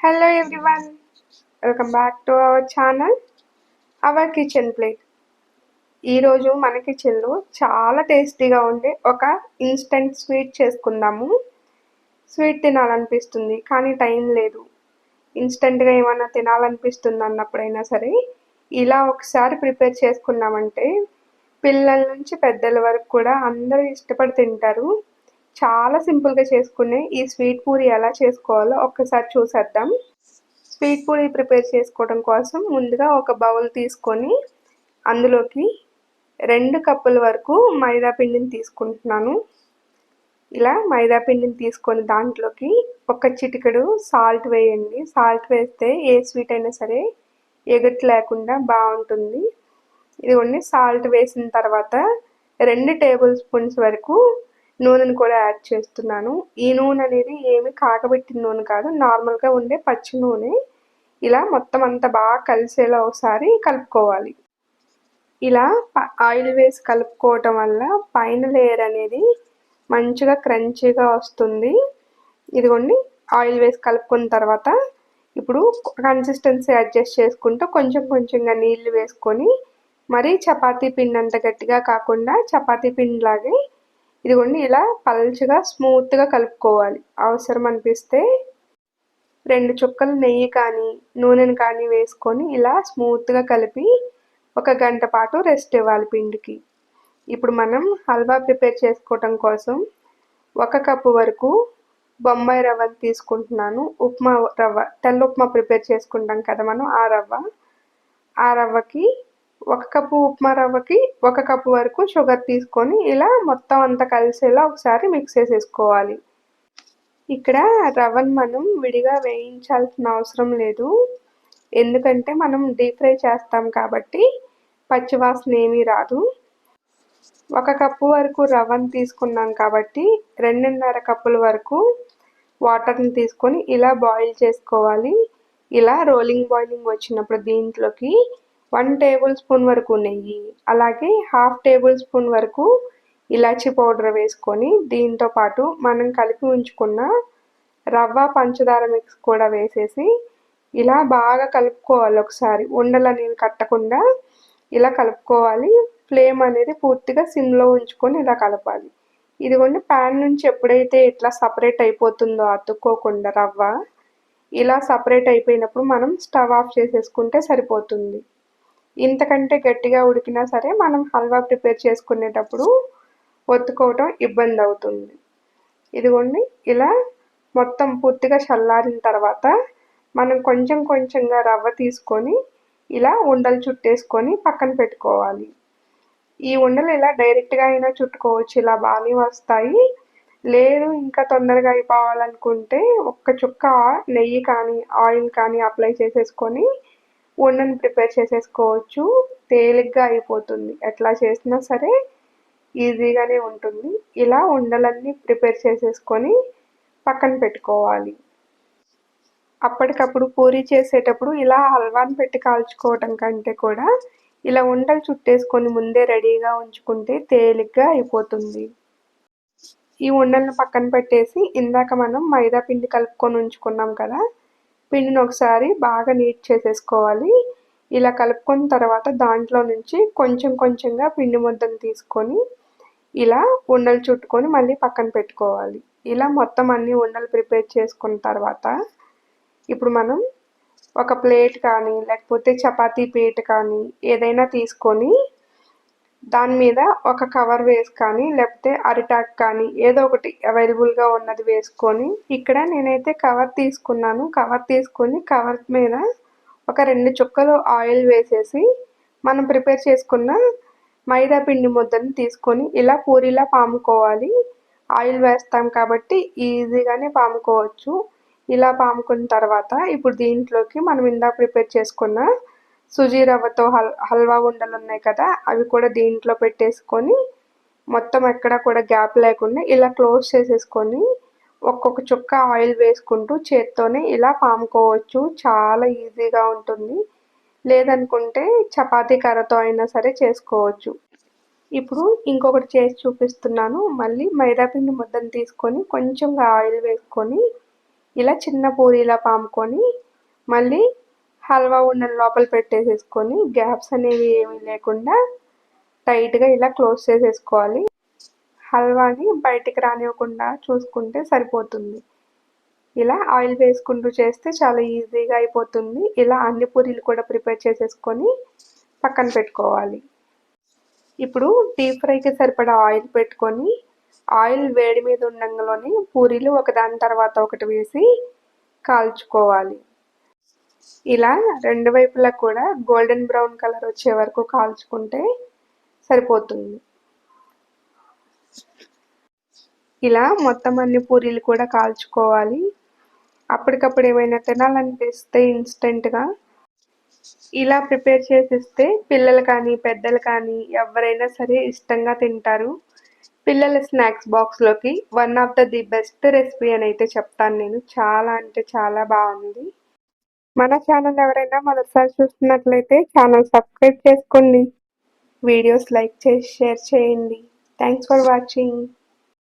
Hello everyone welcome back to our channel our kitchen plate ఈరోజు మన కిచెన్లో చాలా టేస్టీగా ఉండే ఒక ఇన్స్టెంట్ స్వీట్ చేసుకుందాము. స్వీట్ తినాలనిపిస్తుంది కానీ టైం లేదు. ఇన్స్టెంట్గా ఏమైనా తినాలనిపిస్తుంది అన్నప్పుడైనా సరే ఇలా ఒకసారి ప్రిపేర్ చేసుకున్నామంటే పిల్లల నుంచి పెద్దల వరకు కూడా అందరూ ఇష్టపడి తింటారు. చాలా సింపుల్గా చేసుకునే ఈ స్వీట్ పూరి ఎలా చేసుకోవాలో ఒక్కసారి చూసేద్దాం. స్వీట్ పూరి ప్రిపేర్ చేసుకోవడం కోసం ముందుగా ఒక బౌల్ తీసుకొని అందులోకి రెండు కప్పుల వరకు మైదా పిండిని తీసుకుంటున్నాను. ఇలా మైదా పిండిని తీసుకొని దాంట్లోకి ఒక చిటికెడు సాల్ట్ వేయండి. సాల్ట్ వేస్తే ఏ స్వీట్ అయినా సరే ఎగట్ లేకుండా బాగుంటుంది. ఇదిగోండి సాల్ట్ వేసిన తర్వాత రెండు టేబుల్ స్పూన్స్ వరకు నూనెను కూడా యాడ్ చేస్తున్నాను. ఈ నూనె అనేది ఏమి కాగబెట్టిన నూనె కాదు నార్మల్గా ఉండే పచ్చి నూనె. ఇలా మొత్తం అంతా బాగా కలిసేలా ఒకసారి కలుపుకోవాలి. ఇలా ఆయిల్ వేసి కలుపుకోవటం వల్ల పైన లేయర్ అనేది మంచిగా క్రంచీగా వస్తుంది. ఇదిగోండి ఆయిల్ వేసి కలుపుకున్న తర్వాత ఇప్పుడు కన్సిస్టెన్సీ అడ్జస్ట్ చేసుకుంటూ కొంచెం కొంచెంగా నీళ్ళు వేసుకొని మరీ చపాతీ పిండి అంత గట్టిగా కాకుండా చపాతీ పిండి లాగే ఇదిగోండి ఇలా పల్చగా స్మూత్గా కలుపుకోవాలి. అవసరం అనిపిస్తే రెండు చుక్కలు నెయ్యి కానీ నూనెను కానీ వేసుకొని ఇలా స్మూత్గా కలిపి ఒక గంట పాటు రెస్ట్ ఇవ్వాలి పిండికి. ఇప్పుడు మనం హల్వా ప్రిపేర్ చేసుకోవటం కోసం ఒక కప్పు వరకు బొంబాయి రవ్వని తీసుకుంటున్నాను. ఉప్మా రవ్వ తెల్ల ఉప్మా ప్రిపేర్ చేసుకుంటాం కదా మనం ఆ రవ్వ. ఆ రవ్వకి ఒక కప్పు ఉప్మా రవ్వకి ఒక కప్పు వరకు షుగర్ తీసుకొని ఇలా మొత్తం అంతా కలిసేలా ఒకసారి మిక్స్ చేసేసుకోవాలి. ఇక్కడ రవ్వను మనం విడిగా వేయించాల్సిన అవసరం లేదు. ఎందుకంటే మనం డీప్ ఫ్రై చేస్తాం కాబట్టి పచ్చివాసన ఏమీ రాదు. ఒక కప్పు వరకు రవ్వను తీసుకున్నాం కాబట్టి రెండున్నర కప్పుల వరకు వాటర్ని తీసుకొని ఇలా బాయిల్ చేసుకోవాలి. ఇలా రోలింగ్ బాయిలింగ్ వచ్చినప్పుడు దీంట్లోకి వన్ టేబుల్ స్పూన్ వరకు నెయ్యి అలాగే హాఫ్ టేబుల్ స్పూన్ వరకు ఇలాచీ పౌడర్ వేసుకొని దీంతో పాటు మనం కలిపి ఉంచుకున్న రవ్వ పంచదార మిక్స్ కూడా వేసేసి ఇలా బాగా కలుపుకోవాలి ఒకసారి. ఉండలు అనేవి కట్టకుండా ఇలా కలుపుకోవాలి. ఫ్లేమ్ అనేది పూర్తిగా సిమ్లో ఉంచుకొని ఇలా కలపాలి. ఇదిగోండి ప్యాన్ నుంచి ఎప్పుడైతే ఇట్లా సపరేట్ అయిపోతుందో అతుక్కోకుండా రవ్వ ఇలా సపరేట్ అయిపోయినప్పుడు మనం స్టవ్ ఆఫ్ చేసేసుకుంటే సరిపోతుంది. ఇంతకంటే గట్టిగా ఉడికినా సరే మనం హల్వా ప్రిపేర్ చేసుకునేటప్పుడు ఒత్తుకోవటం ఇబ్బంది అవుతుంది ఇదిగోండి ఇలా మొత్తం పూర్తిగా చల్లారిన తర్వాత మనం కొంచెం కొంచెంగా రవ్వ తీసుకొని ఇలా ఉండలు చుట్టేసుకొని పక్కన పెట్టుకోవాలి. ఈ ఉండలు ఇలా డైరెక్ట్గా అయినా చుట్టుకోవచ్చు ఇలా బాగానే వస్తాయి. లేదు ఇంకా తొందరగా అయిపోవాలనుకుంటే ఒక్క చుక్క నెయ్యి కానీ ఆయిల్ కానీ అప్లై చేసేసుకొని ఉండని ప్రిపేర్ చేసేసుకోవచ్చు. తేలిగ్గా అయిపోతుంది. ఎట్లా చేసినా సరే ఈజీగానే ఉంటుంది. ఇలా ఉండలన్నీ ప్రిపేర్ చేసేసుకొని పక్కన పెట్టుకోవాలి. అప్పటికప్పుడు పూరి చేసేటప్పుడు ఇలా హల్వాని పెట్టి కాల్చుకోవటం కంటే కూడా ఇలా ఉండలు చుట్టేసుకొని ముందే రెడీగా ఉంచుకుంటే తేలిగ్గా అయిపోతుంది. ఈ ఉండలను పక్కన పెట్టేసి ఇందాక మనం మైదా పిండి కలుపుకొని ఉంచుకున్నాం కదా పిండిని ఒకసారి బాగా నీట్ చేసేసుకోవాలి. ఇలా కలుపుకున్న తర్వాత దాంట్లో నుంచి కొంచెం కొంచెంగా పిండి ముద్దను తీసుకొని ఇలా ఉండలు చుట్టుకొని మళ్ళీ పక్కన పెట్టుకోవాలి. ఇలా మొత్తం అన్ని ఉండలు ప్రిపేర్ చేసుకున్న తర్వాత ఇప్పుడు మనం ఒక ప్లేట్ కానీ లేకపోతే చపాతీ పీట కానీ ఏదైనా తీసుకొని దాని మీద ఒక కవర్ వేసి కానీ లేకపోతే అరిటాక్ కానీ ఏదో ఒకటి అవైలబుల్గా ఉన్నది వేసుకొని ఇక్కడ నేనైతే కవర్ తీసుకున్నాను. కవర్ తీసుకొని కవర్ మీద ఒక రెండు చుక్కలు ఆయిల్ వేసేసి మనం ప్రిపేర్ చేసుకున్న మైదా పిండి ముద్దని తీసుకొని ఇలా పూరిలా పాముకోవాలి. ఆయిల్ వేస్తాం కాబట్టి ఈజీగానే పాముకోవచ్చు. ఇలా పాముకున్న తర్వాత ఇప్పుడు దీంట్లోకి మనం ఇందా ప్రిపేర్ చేసుకున్న సుజీ రవ్వతో హల్ హల్వా ఉండలు ఉన్నాయి కదా అవి కూడా దీంట్లో పెట్టేసుకొని మొత్తం ఎక్కడ కూడా గ్యాప్ లేకుండా ఇలా క్లోజ్ చేసేసుకొని ఒక్కొక్క చుక్క ఆయిల్ వేసుకుంటూ చేత్తోనే ఇలా పాముకోవచ్చు. చాలా ఈజీగా ఉంటుంది. లేదనుకుంటే చపాతీ కర్రతో అయినా సరే చేసుకోవచ్చు. ఇప్పుడు ఇంకొకటి చేసి చూపిస్తున్నాను. మళ్ళీ మైదాపిండి ముద్దను తీసుకొని కొంచెంగా ఆయిల్ వేసుకొని ఇలా చిన్న పూరీలా పాముకొని మళ్ళీ హల్వా ఉన్న లోపల పెట్టేసేసుకొని గ్యాప్స్ అనేవి ఏమీ లేకుండా టైట్గా ఇలా క్లోజ్ చేసేసుకోవాలి. హల్వాని బయటికి రానివ్వకుండా చూసుకుంటే సరిపోతుంది. ఇలా ఆయిల్ వేసుకుంటూ చేస్తే చాలా ఈజీగా అయిపోతుంది. ఇలా అన్ని పూరీలు కూడా ప్రిపేర్ చేసేసుకొని పక్కన పెట్టుకోవాలి. ఇప్పుడు డీప్ ఫ్రైకి సరిపడా ఆయిల్ పెట్టుకొని ఆయిల్ వేడి మీద ఉండంగానే పూరీలు ఒకదాని తర్వాత ఒకటి వేసి కాల్చుకోవాలి. ఇలా రెండు వైపులా కూడా గోల్డెన్ బ్రౌన్ కలర్ వచ్చే వరకు కాల్చుకుంటే సరిపోతుంది. ఇలా మొత్తం అన్ని పూరీలు కూడా కాల్చుకోవాలి. అప్పటికప్పుడు ఏమైనా తినాలనిపిస్తే ఇన్స్టెంట్గా ఇలా ప్రిపేర్ చేసిస్తే పిల్లలు కానీ పెద్దలు కానీ ఎవరైనా సరే ఇష్టంగా తింటారు. పిల్లల స్నాక్స్ బాక్స్లోకి one of the the best recipe అని అయితే చెప్తాను నేను. చాలా అంటే చాలా బాగుంది. మన ఛానల్ ఎవరైనా మొదటిసారి చూస్తున్నట్లయితే ఛానల్ సబ్స్క్రైబ్ చేసుకోండి. వీడియోస్ లైక్ చేసి షేర్ చేయండి. Thanks for watching